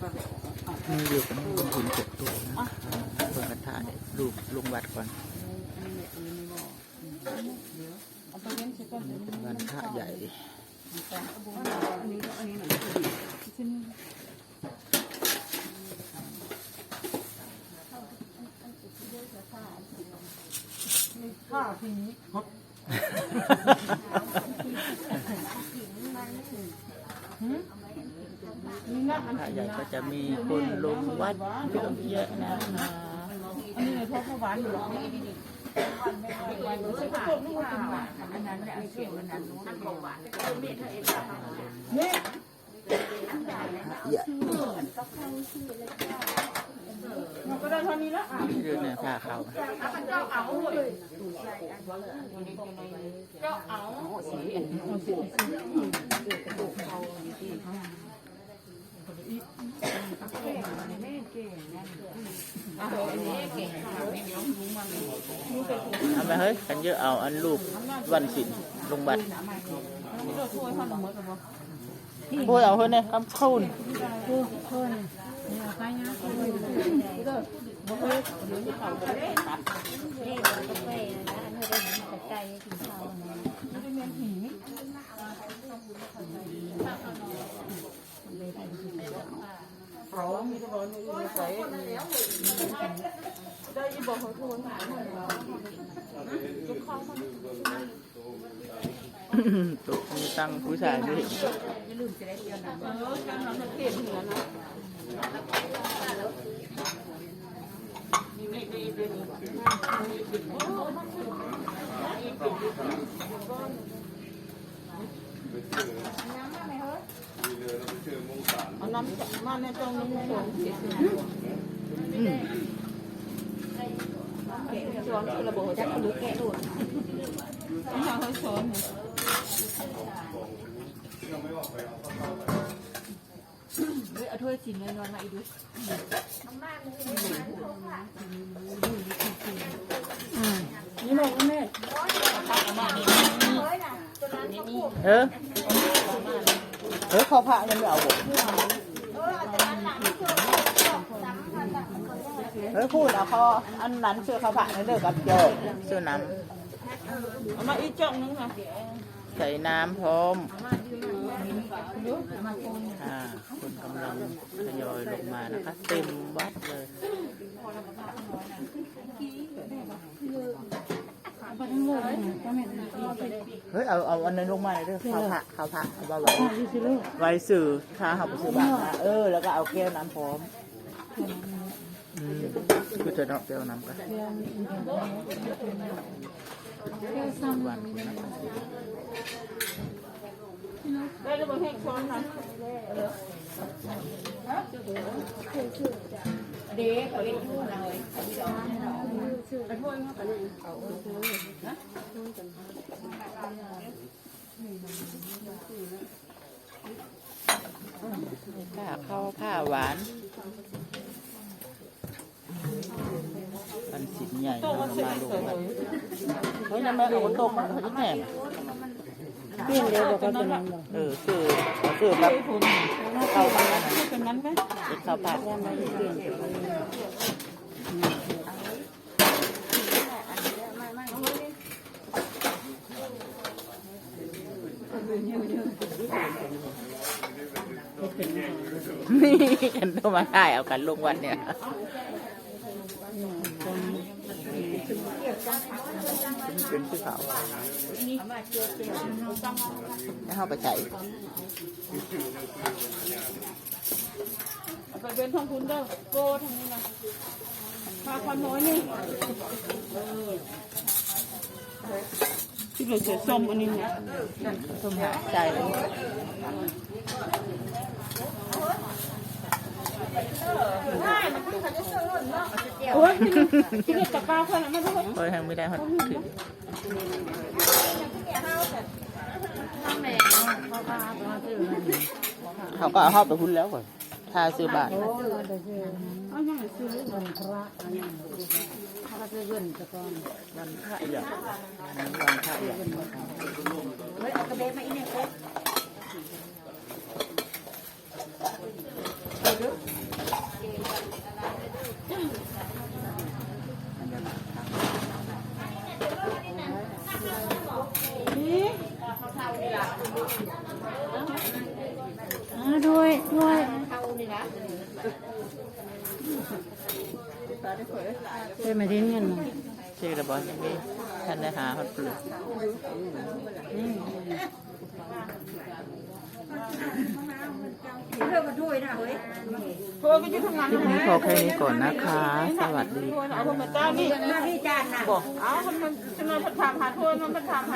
มีอยู่กันี่บนหินหกตัวนะเปิดกระถางรูปลุงวัดก่อนเป็นวันพระใหญ่ข้าวผี พระใหญ่ก็จะมีคนลงวัดเยอะแยะนะคะอันนี้เลยพ่อพ่อหวานอยู่หรอใหญ่มันก็ได้เท่านี้แล้วอะนี่เรื่องเนี่ยผ้าเขาวเอา ไปเฮ้ยกันเยอะเอาอันรูปวันศิลลงบัตรนี่เราช่วยพ่อหนุ่มหมดกับพูดเอาเฮ้ยเนี่ยคำคูณเรามีกระบอกนี่ใส่ได้ยี่ บอกเขาทวนตุกมีตังผู้ชายด้วยเออการทำมันเปลี่ยนหัวนะเอาน้ำมาในตรงนี้ส่วนเสีย ส่วนคือระบบจักรลุกแกะดูต้องทำให้ส่วนเอาถ้วยสินเลยนอนมาอีกดูนี่ลงแม่เออ เออเขาพระยังไม่เอาบ่ เฮ้ยพูดเอาเขาอันนั้นเสื้อเขาพระนั่นเด้อกับโจกเสื้อน้เอามาอีกจ้องนึงค่ะำใส่น้ำพร้อมอ่าคนกำลังทยอยลงมานะคะ เต็มวัดเลย เฮ้ย เอา เอาอันนั้นลงมาเลยเด้อข้าวผักข้าวผักเอาไว้ไว้ไว้สื่อถ้าเขาไปซื้อบ้านมาเออ แล้วก็เอาแก้วน้ำพร้อมอืม คือจะเนาะแก้วน้ำกันวันได้แล้วบอกให้ช้อนนะเด็กเขาเล่นยุ่งเลยไปถ้วยมาไปเลยผ้าข้าวผ้าหวานมันสินให ญ่โต๊ะเรามาเสร็จมาลงเสร็จมาเลยเฮ้ยนั่นแม่เอาตกมาเขาจะแหนมเปลี่ยนเลยบอกกันนั้นเออคือคือแบบผมเข้าผักอันนั้นเป็นนั้นไหมเป็นข้าวผัดนี่กันต้องมาถ่ายเอากันลงวันเนี่ย เป็นชื่อเขาแล้วเข้าไปใส่ไปเป็นทองคุณเด้อโก้ทางนี้นะพาความน้อยนี่ที่เราเสียส้มอันนี้เนี่ยต้มหาใจเลย โอ้ยที่นี่ตะกร้าคนละไม่ต้องโอ้ยทางไม่ได้ฮอดถึงเขาก็เอาเข้าไปหุ้นแล้วก่อนถ้าซื้อบาทเอาอย่างไรซื้อวันพระพระจะเงินตะกอนวันพระใหญ่วันพระใหญ่เฮ้ยเอากระเบนมาอีกเนี่ยเด้วยด้วยเป็นมาดิ้นกันเนาะเช็คระบอยังมีท่านได้หาคนเปลือกคลิปนี้พอแค่นี้ก่อนนะคะ สวัสดีค่ะเอาคนมาจ้านี่หน้าที่จานนะบอกเอาคนมันจะมาถามหาโทษมันมาถามหา